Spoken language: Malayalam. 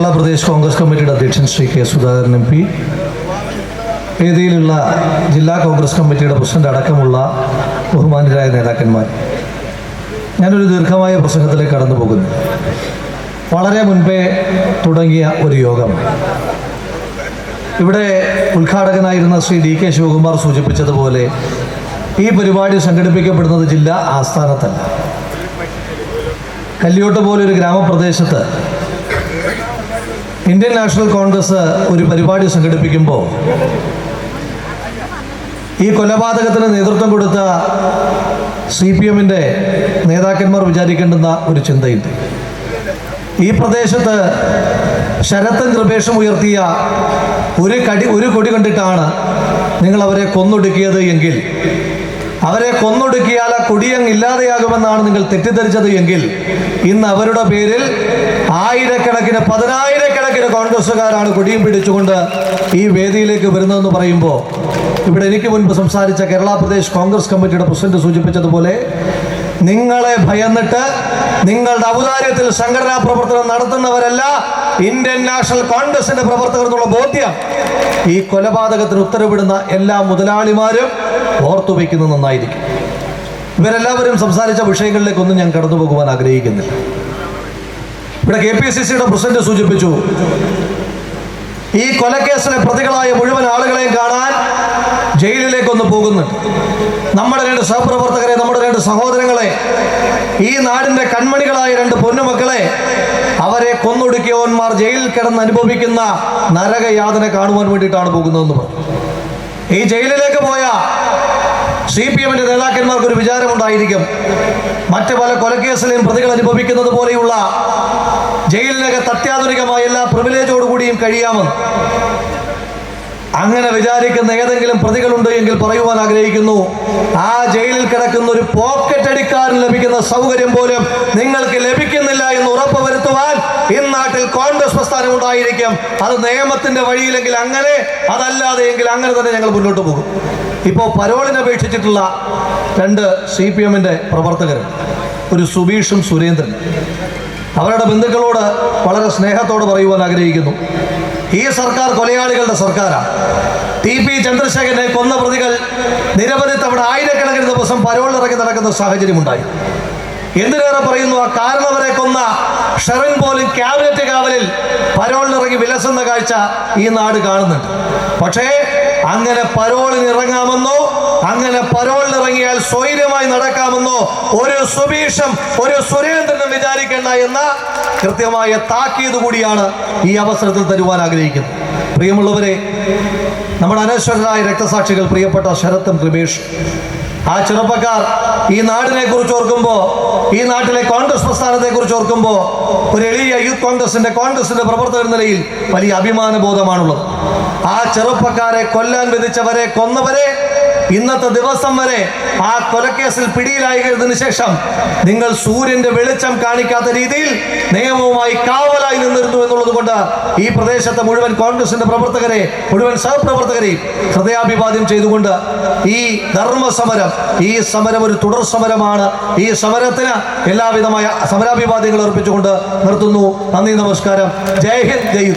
കേരള പ്രദേശ് കോൺഗ്രസ് കമ്മിറ്റിയുടെ അധ്യക്ഷൻ Shri K Sudhakaran M P വേദിയിലുള്ള ജില്ലാ കോൺഗ്രസ് കമ്മിറ്റിയുടെ പ്രസിഡന്റ് അടക്കമുള്ള ബഹുമാനരായ നേതാക്കന്മാർ. ഞാനൊരു ദീർഘമായ പ്രസംഗത്തിലേക്ക് കടന്നു പോകുന്നു. വളരെ മുൻപേ തുടങ്ങിയ ഒരു യോഗം. ഇവിടെ ഉദ്ഘാടകനായിരുന്ന ശ്രീ ഡി കെ ശിവകുമാർ സൂചിപ്പിച്ചതുപോലെ ഈ പരിപാടി സംഘടിപ്പിക്കപ്പെടുന്നത് ജില്ലാ ആസ്ഥാനത്തല്ല. കല്യോട്ട് പോലൊരു ഗ്രാമപ്രദേശത്ത് ഇന്ത്യൻ നാഷണൽ കോൺഗ്രസ് ഒരു പരിപാടി സംഘടിപ്പിക്കുമ്പോൾ ഈ കൊലപാതകത്തിന് നേതൃത്വം കൊടുത്ത സി പി എമ്മിന്റെ നേതാക്കന്മാർ വിചാരിക്കേണ്ടുന്ന ഒരു ചിന്തയുണ്ട്. ഈ പ്രദേശത്ത് ശരത്തൻ കൃപേഷം ഉയർത്തിയ ഒരു കടി ഒരു കൊടി കണ്ടിട്ടാണ് നിങ്ങൾ അവരെ കൊന്നൊടുക്കിയത് എങ്കിൽ അവരെ കൊന്നൊടുക്കിയാൽ ആ കൊടിയങ് ഇല്ലാതെയാകുമെന്നാണ് നിങ്ങൾ തെറ്റിദ്ധരിച്ചത് എങ്കിൽ ഇന്ന് അവരുടെ പേരിൽ ആയിരക്കണക്കിന് പതിനായിരക്കണക്കിന് കോൺഗ്രസ്സുകാരാണ് കൊടിയും പിടിച്ചുകൊണ്ട് ഈ വേദിയിലേക്ക് വരുന്നതെന്ന് പറയുമ്പോൾ ഇവിടെ എനിക്ക് മുൻപ് സംസാരിച്ച കേരള പ്രദേശ് കോൺഗ്രസ് കമ്മിറ്റിയുടെ പ്രസിഡന്റ് സൂചിപ്പിച്ചതുപോലെ നിങ്ങളെ ഭയന്നിട്ട് നിങ്ങളുടെ ഔദാര്യത്തിൽ സംഘടനാ പ്രവർത്തനം നടത്തുന്നവരല്ല ഇന്ത്യൻ നാഷണൽ കോൺഗ്രസിന്റെ പ്രവർത്തകർ എന്നുള്ള ബോധ്യം. ഈ കൊലപാതകത്തിന് ഉത്തരവിടുന്ന എല്ലാ മുതലാളിമാരും ഓർത്തു വയ്ക്കുന്നത് നന്നായിരിക്കും. ഇവരെല്ലാവരും സംസാരിച്ച വിഷയങ്ങളിലേക്കൊന്നും ഞാൻ കടന്നു പോകുവാൻ ആഗ്രഹിക്കുന്നില്ല. ഇവിടെ കെ പി സി സിയുടെ പ്രസിഡന്റ് സൂചിപ്പിച്ചു. ഈ കൊലക്കേസിലെ പ്രതികളായ മുഴുവൻ ആളുകളെയും കാണാൻ ജയിലിലേക്കൊന്ന് പോകുന്നു. നമ്മുടെ രണ്ട് സഹപ്രവർത്തകരെ നമ്മുടെ രണ്ട് സഹോദരങ്ങളെ ഈ നാടിന്റെ കൺമണികളായ രണ്ട് പൊന്നുമക്കളെ അവരെ കൊന്നൊടുക്കിയവന്മാർ ജയിലിൽ കിടന്ന് അനുഭവിക്കുന്ന നരകയാതന കാണുവാൻ വേണ്ടിയിട്ടാണ് പോകുന്നതെന്ന് പറഞ്ഞു. ഈ ജയിലിലേക്ക് പോയ സി പി എമ്മിന്റെ നേതാക്കന്മാർക്ക് ഒരു വിചാരമുണ്ടായിരിക്കും. മറ്റ് പല കൊലക്കേസിലെയും പ്രതികൾ അനുഭവിക്കുന്നത് പോലെയുള്ള ജയിലിനകത്ത് അത്യാധുനികമായ എല്ലാ പ്രിവിലേജോടുകൂടിയും കഴിയാമെന്ന്. അങ്ങനെ വിചാരിക്കുന്ന ഏതെങ്കിലും പ്രതികളുണ്ട് എങ്കിൽ പറയുവാൻ ആഗ്രഹിക്കുന്നു. ആ ജയിലിൽ കിടക്കുന്ന ഒരു പോക്കറ്റ് അടിക്കാരൻ ലഭിക്കുന്ന സൗകര്യം പോലും നിങ്ങൾക്ക് ലഭിക്കുന്നില്ല എന്ന് ഉറപ്പ് വരുത്തുവാൻ ഇന്നാട്ടിൽ കോൺഗ്രസ് പ്രസ്ഥാനം ഉണ്ടായിരിക്കും. അത് നിയമത്തിന്റെ വഴിയിലെങ്കിൽ അങ്ങനെ അതല്ലാതെ എങ്കിൽ അങ്ങനെ തന്നെ ഞങ്ങൾ മുന്നോട്ട് പോകും. ഇപ്പോൾ പരോളിന് അപേക്ഷിച്ചിട്ടുള്ള രണ്ട് സി പി എമ്മിന്റെ പ്രവർത്തകർ ഒരു സുബീഷും സുരേന്ദ്രൻ. അവരുടെ ബന്ധുക്കളോട് വളരെ സ്നേഹത്തോട് പറയുവാൻ ആഗ്രഹിക്കുന്നു. ഈ സർക്കാർ കൊലയാളികളുടെ സർക്കാരാണ് ടി പി ചന്ദ്രശേഖരനെ കൊന്ന പ്രതികൾ നിരവധി തവണ ആയിരക്കണക്കിന് ദിവസം പരോളിറങ്ങി നടക്കുന്ന സാഹചര്യമുണ്ടായി. എന്തിനേറെ പറയുന്നു? ആ കാരണവരെ കൊന്ന ഷെറിൻ പോലും ക്യാബിനറ്റ് കാവലിൽ പരോളിനിറങ്ങി വിലസുന്ന കാഴ്ച ഈ നാട് കാണുന്നുണ്ട്. പക്ഷേ അങ്ങനെ പരോളിന് ഇറങ്ങാമെന്നോ അങ്ങനെ പരോളിന് ഇറങ്ങിയാൽ സ്വൈര്യമായി നടക്കാമെന്നോ ഒരു സുഭീഷം ഒരു സുരേന്ദ്രനും വിചാരിക്കേണ്ട എന്ന കൃത്യമായ താക്കീത് കൂടിയാണ് ഈ അവസരത്തിൽ തരുവാൻ ആഗ്രഹിക്കുന്നത്. പ്രിയമുള്ളവരെ നമ്മുടെ അനശ്വരരായ രക്തസാക്ഷികൾ പ്രിയപ്പെട്ട ശരത്തും കൃപേഷ് ആ ചെറുപ്പക്കാർ ഈ നാടിനെ കുറിച്ച് ഓർക്കുമ്പോൾ ഈ നാട്ടിലെ കോൺഗ്രസ് പ്രസ്ഥാനത്തെ കുറിച്ച് ഓർക്കുമ്പോൾ ഒരു എളിയ യൂത്ത് കോൺഗ്രസിന്റെ കോൺഗ്രസിന്റെ പ്രവർത്തകർ നിലയിൽ വലിയ അഭിമാന ബോധമാണുള്ളത് ആ ചെറുപ്പക്കാരെ കൊല്ലാൻ വിധിച്ചവരെ കൊന്നവരെ ഇന്നത്തെ ദിവസം വരെ ആ കൊലക്കേസിൽ പിടിയിലായതിനു ശേഷം നിങ്ങൾ സൂര്യന്റെ വെളിച്ചം കാണിക്കാത്ത രീതിയിൽ നിയമവുമായി കാവലായി നിന്നിരുന്നു എന്നുള്ളത് കൊണ്ട് ഈ പ്രദേശത്തെ മുഴുവൻ കോൺഗ്രസിന്റെ പ്രവർത്തകരെ മുഴുവൻ സഹപ്രവർത്തകരെ ഹൃദയാഭിവാദ്യം ചെയ്തുകൊണ്ട് ഈ ധർമ്മ സമരം ഈ സമരം ഒരു തുടർ സമരമാണ്. ഈ സമരത്തിന് എല്ലാവിധമായ സമരാഭിവാദ്യങ്ങൾ അർപ്പിച്ചുകൊണ്ട് നിർത്തുന്നു. നന്ദി നമസ്കാരം. ജയ് ഹിന്ദ് ജയ്